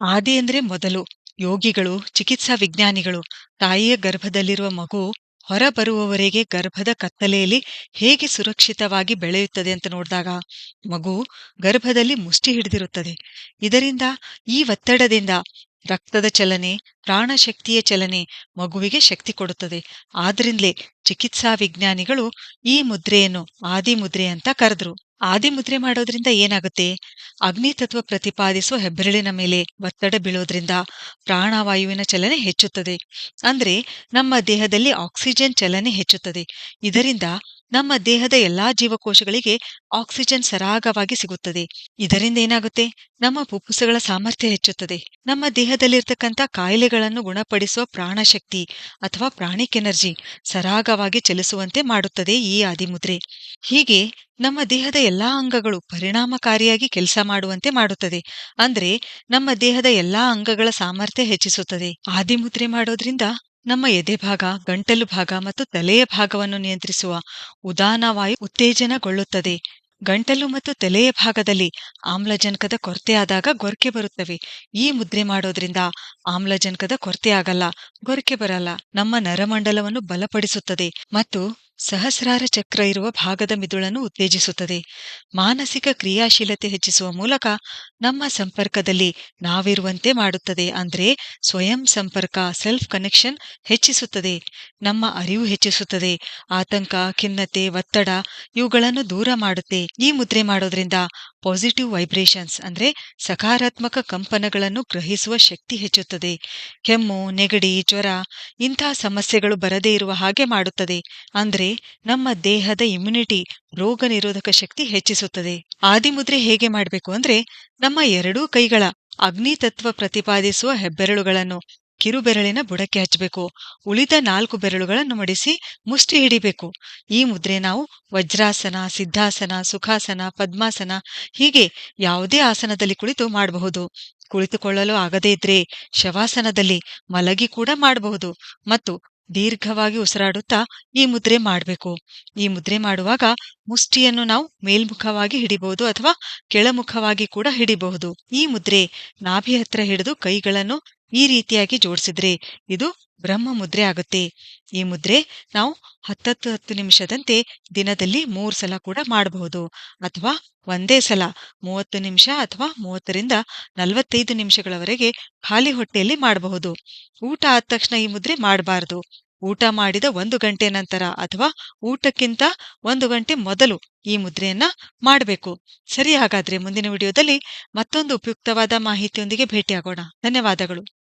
ಆದಿ ಅಂದ್ರೆ ಮೊದಲು. ಯೋಗಿಗಳು, ಚಿಕಿತ್ಸಾ ವಿಜ್ಞಾನಿಗಳು, ತಾಯಿಯ ಗರ್ಭದಲ್ಲಿರುವ ಮಗು ಹೊರಬರುವವರೆಗೆ ಗರ್ಭದ ಕತ್ತಲೆಯಲ್ಲಿ ಹೇಗೆ ಸುರಕ್ಷಿತವಾಗಿ ಬೆಳೆಯುತ್ತದೆ ಅಂತ ನೋಡಿದಾಗ, ಮಗು ಗರ್ಭದಲ್ಲಿ ಮುಷ್ಟಿ ಹಿಡಿದಿರುತ್ತದೆ. ಇದರಿಂದ ಈ ಒತ್ತಡದಿಂದ ರಕ್ತದ ಚಲನೆ, ಪ್ರಾಣಶಕ್ತಿಯ ಚಲನೆ ಮಗುವಿಗೆ ಶಕ್ತಿ ಕೊಡುತ್ತದೆ. ಆದ್ರಿಂದಲೇ ಚಿಕಿತ್ಸಾ ವಿಜ್ಞಾನಿಗಳು ಈ ಮುದ್ರೆಯನ್ನು ಆದಿ ಮುದ್ರೆ ಅಂತ ಕರೆದ್ರು. ಆದಿ ಮುದ್ರೆ ಮಾಡೋದ್ರಿಂದ ಏನಾಗುತ್ತೆ? ಅಗ್ನಿತತ್ವ ಪ್ರತಿಪಾದಿಸುವ ಹೆಬ್ಬೆರಳಿನ ಮೇಲೆ ಒತ್ತಡ ಬೀಳೋದ್ರಿಂದ ಪ್ರಾಣವಾಯುವಿನ ಚಲನೆ ಹೆಚ್ಚುತ್ತದೆ. ಅಂದ್ರೆ ನಮ್ಮ ದೇಹದಲ್ಲಿ ಆಕ್ಸಿಜನ್ ಚಲನೆ ಹೆಚ್ಚುತ್ತದೆ. ಇದರಿಂದ ನಮ್ಮ ದೇಹದ ಎಲ್ಲಾ ಜೀವಕೋಶಗಳಿಗೆ ಆಕ್ಸಿಜನ್ ಸರಾಗವಾಗಿ ಸಿಗುತ್ತದೆ. ಇದರಿಂದ ಏನಾಗುತ್ತೆ? ನಮ್ಮ ಪುಪ್ಪುಸಗಳ ಸಾಮರ್ಥ್ಯ ಹೆಚ್ಚುತ್ತದೆ. ನಮ್ಮ ದೇಹದಲ್ಲಿರ್ತಕ್ಕಂಥ ಕಾಯಿಲೆಗಳನ್ನು ಗುಣಪಡಿಸುವ ಪ್ರಾಣಶಕ್ತಿ ಅಥವಾ ಪ್ರಾಣಿಕ್ ಎನರ್ಜಿ ಸರಾಗವಾಗಿ ಚಲಿಸುವಂತೆ ಮಾಡುತ್ತದೆ ಈ ಆದಿಮುದ್ರೆ. ಹೀಗೆ ನಮ್ಮ ದೇಹದ ಎಲ್ಲಾ ಅಂಗಗಳು ಪರಿಣಾಮಕಾರಿಯಾಗಿ ಕೆಲಸ ಮಾಡುವಂತೆ ಮಾಡುತ್ತದೆ. ಅಂದ್ರೆ ನಮ್ಮ ದೇಹದ ಎಲ್ಲಾ ಅಂಗಗಳ ಸಾಮರ್ಥ್ಯ ಹೆಚ್ಚಿಸುತ್ತದೆ. ಆದಿಮುದ್ರೆ ಮಾಡೋದ್ರಿಂದ ನಮ್ಮ ಎದೆಭಾಗ ಗಂಟಲು ಭಾಗ ಮತ್ತು ತಲೆಯ ಭಾಗವನ್ನು ನಿಯಂತ್ರಿಸುವ ಉದಾನವಾಯು ಉತ್ತೇಜನಗೊಳ್ಳುತ್ತದೆ. ಗಂಟಲು ಮತ್ತು ತಲೆಯ ಭಾಗದಲ್ಲಿ ಆಮ್ಲಜನಕದ ಕೊರತೆಯಾದಾಗ ಗೊರಕೆ ಬರುತ್ತವೆ. ಈ ಮುದ್ರೆ ಮಾಡೋದ್ರಿಂದ ಆಮ್ಲಜನಕದ ಕೊರತೆ ಆಗಲ್ಲ ಗೊರಕೆ ಬರಲ್ಲ. ನಮ್ಮ ನರಮಂಡಲವನ್ನು ಬಲಪಡಿಸುತ್ತದೆ ಮತ್ತು ಸಹಸ್ರಾರ ಚಕ್ರ ಇರುವ ಭಾಗದ ಮಿದುಳನ್ನು ಉತ್ತೇಜಿಸುತ್ತದೆ. ಮಾನಸಿಕ ಕ್ರಿಯಾಶೀಲತೆ ಹೆಚ್ಚಿಸುವ ಮೂಲಕ ನಮ್ಮ ಸಂಪರ್ಕದಲ್ಲಿ ನಾವಿರುವಂತೆ ಮಾಡುತ್ತದೆ ಅಂದ್ರೆ ಸ್ವಯಂ ಸಂಪರ್ಕ ಸೆಲ್ಫ್ ಕನೆಕ್ಷನ್ ಹೆಚ್ಚಿಸುತ್ತದೆ. ನಮ್ಮ ಅರಿವು ಹೆಚ್ಚಿಸುತ್ತದೆ. ಆತಂಕ, ಖಿನ್ನತೆ, ಒತ್ತಡ ಇವುಗಳನ್ನು ದೂರ ಮಾಡುತ್ತೆ. ಈ ಮುದ್ರೆ ಮಾಡೋದ್ರಿಂದ ಪಾಸಿಟಿವ್ ವೈಬ್ರೇಷನ್ಸ್ ಅಂದ್ರೆ ಸಕಾರಾತ್ಮಕ ಕಂಪನಗಳನ್ನು ಗ್ರಹಿಸುವ ಶಕ್ತಿ ಹೆಚ್ಚುತ್ತದೆ. ಕೆಮ್ಮು, ನೆಗಡಿ, ಜ್ವರ ಇಂತಹ ಸಮಸ್ಯೆಗಳು ಬರದೇ ಇರುವ ಹಾಗೆ ಮಾಡುತ್ತದೆ. ಅಂದ್ರೆ ನಮ್ಮ ದೇಹದ ಇಮ್ಯುನಿಟಿ ರೋಗ ನಿರೋಧಕ ಶಕ್ತಿ ಹೆಚ್ಚಿಸುತ್ತದೆ. ಆದಿಮುದ್ರೆ ಹೇಗೆ ಮಾಡಬೇಕು ಅಂದ್ರೆ ನಮ್ಮ ಎರಡೂ ಕೈಗಳ ಅಗ್ನಿ ತತ್ವ ಪ್ರತಿಪಾದಿಸುವ ಹೆಬ್ಬೆರಳುಗಳನ್ನು, ಕಿರುಬೆರಳಿನ ಬುಡಕ್ಕೆ ಹಚ್ಚಬೇಕು. ಉಳಿದ ನಾಲ್ಕು ಬೆರಳುಗಳನ್ನು ಮಡಿಸಿ ಮುಷ್ಟಿ ಹಿಡಿಬೇಕು. ಈ ಮುದ್ರೆ ನಾವು ವಜ್ರಾಸನ, ಸಿದ್ಧಾಸನ, ಸುಖಾಸನ, ಪದ್ಮಾಸನ ಹೀಗೆ ಯಾವುದೇ ಆಸನದಲ್ಲಿ ಕುಳಿತು ಮಾಡಬಹುದು. ಕುಳಿತುಕೊಳ್ಳಲು ಆಗದೇ ಇದ್ರೆ ಶವಾಸನದಲ್ಲಿ ಮಲಗಿ ಕೂಡ ಮಾಡಬಹುದು. ಮತ್ತು ದೀರ್ಘವಾಗಿ ಉಸಿರಾಡುತ್ತಾ ಈ ಮುದ್ರೆ ಮಾಡಬೇಕು. ಈ ಮುದ್ರೆ ಮಾಡುವಾಗ ಮುಷ್ಟಿಯನ್ನು ನಾವು ಮೇಲ್ಮುಖವಾಗಿ ಹಿಡಿಬಹುದು ಅಥವಾ ಕೆಳಮುಖವಾಗಿ ಕೂಡ ಹಿಡಿಬಹುದು. ಈ ಮುದ್ರೆ ನಾಭಿ ಹತ್ರ ಹಿಡಿದು ಕೈಗಳನ್ನು ಈ ರೀತಿಯಾಗಿ ಜೋಡಿಸಿದ್ರೆ ಇದು ಬ್ರಹ್ಮ ಮುದ್ರೆ ಆಗುತ್ತೆ. ಈ ಮುದ್ರೆ ನಾವು ಹತ್ತತ್ತು ಹತ್ತು ನಿಮಿಷದಂತೆ ದಿನದಲ್ಲಿ ಮೂರು ಸಲ ಕೂಡ ಮಾಡಬಹುದು. ಅಥವಾ ಒಂದೇ ಸಲ ಮೂವತ್ತು ನಿಮಿಷ ಅಥವಾ ಮೂವತ್ತರಿಂದ ನಲವತ್ತೈದು ನಿಮಿಷಗಳವರೆಗೆ ಖಾಲಿ ಹೊಟ್ಟೆಯಲ್ಲಿ ಮಾಡಬಹುದು. ಊಟ ಆದ ತಕ್ಷಣ ಈ ಮುದ್ರೆ ಮಾಡಬಾರದು. ಊಟ ಮಾಡಿದ ಒಂದು ಗಂಟೆ ನಂತರ ಅಥವಾ ಊಟಕ್ಕಿಂತ ಒಂದು ಗಂಟೆ ಮೊದಲು ಈ ಮುದ್ರೆಯನ್ನ ಮಾಡಬೇಕು. ಸರಿ ಹಾಗಾದ್ರೆ ಮುಂದಿನ ವಿಡಿಯೋದಲ್ಲಿ ಮತ್ತೊಂದು ಉಪಯುಕ್ತವಾದ ಮಾಹಿತಿಯೊಂದಿಗೆ ಭೇಟಿಯಾಗೋಣ. ಧನ್ಯವಾದಗಳು.